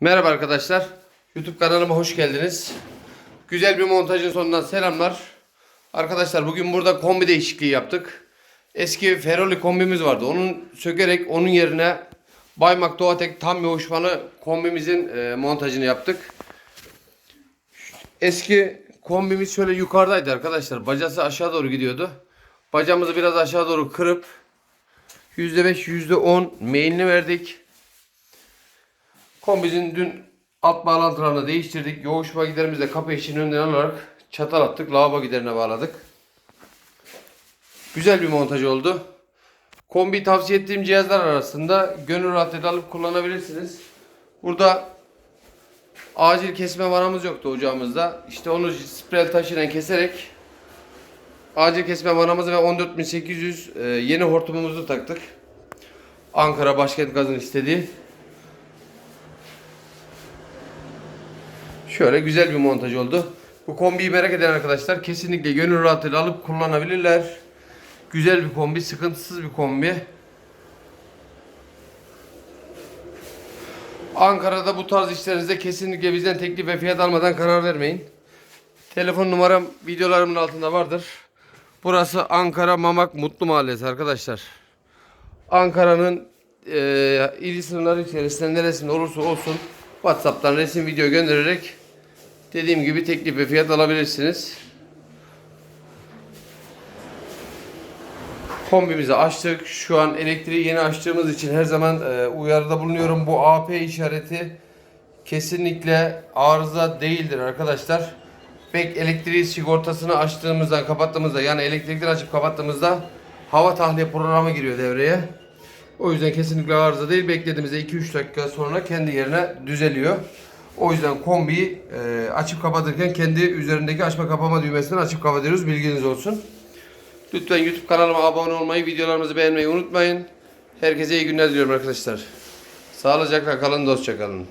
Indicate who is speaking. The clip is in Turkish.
Speaker 1: Merhaba arkadaşlar. YouTube kanalıma hoş geldiniz. Güzel bir montajın sonundan selamlar. Arkadaşlar bugün burada kombi değişikliği yaptık. Eski Feroli kombimiz vardı. Onun sökerek onun yerine Baymak Doğatek tam bir hoşmanı kombimizin e, montajını yaptık. Eski kombimiz şöyle yukarıdaydı arkadaşlar. Bacası aşağı doğru gidiyordu. Bacamızı biraz aşağı doğru kırıp %5 %10 mailini verdik. Kombimizin dün alt bağlantılarını değiştirdik. Yoğuşma giderimizi de kapı eşiğinin önünden alarak çatal attık. Lavabo giderine bağladık. Güzel bir montaj oldu. Kombi tavsiye ettiğim cihazlar arasında gönül rahatlıkla alıp kullanabilirsiniz. Burada acil kesme vanamız yoktu ocağımızda. İşte onu sprey taşıyla keserek acil kesme vanamızı ve 14800 e, yeni hortumumuzu taktık. Ankara Başkent Gaz'ın istediği. Şöyle güzel bir montaj oldu. Bu kombiyi merak eden arkadaşlar kesinlikle gönül rahatıyla alıp kullanabilirler. Güzel bir kombi, sıkıntısız bir kombi. Ankara'da bu tarz işlerinizde kesinlikle bizden teklif ve fiyat almadan karar vermeyin. Telefon numaram videolarımın altında vardır. Burası Ankara Mamak Mutlu Mahallesi arkadaşlar. Ankara'nın e, il sınırları içerisinde neresinde olursa olsun WhatsApp'tan resim video göndererek dediğim gibi teklif ve fiyat alabilirsiniz. Kombimizi açtık. Şu an elektriği yeni açtığımız için her zaman e, uyarıda bulunuyorum. Bu AP işareti kesinlikle arıza değildir arkadaşlar. Pek elektriği sigortasını açtığımızda, kapattığımızda yani elektrikleri açıp kapattığımızda hava tahliye programı giriyor devreye. O yüzden kesinlikle arıza değil. Beklediğimizde 2-3 dakika sonra kendi yerine düzeliyor. O yüzden kombiyi e, açıp kapatırken kendi üzerindeki açma kapama düğmesinden açıp kapatıyoruz. Bilginiz olsun. Lütfen YouTube kanalıma abone olmayı, videolarımızı beğenmeyi unutmayın. Herkese iyi günler diliyorum arkadaşlar. Sağlıcakla kalın, dostça kalın.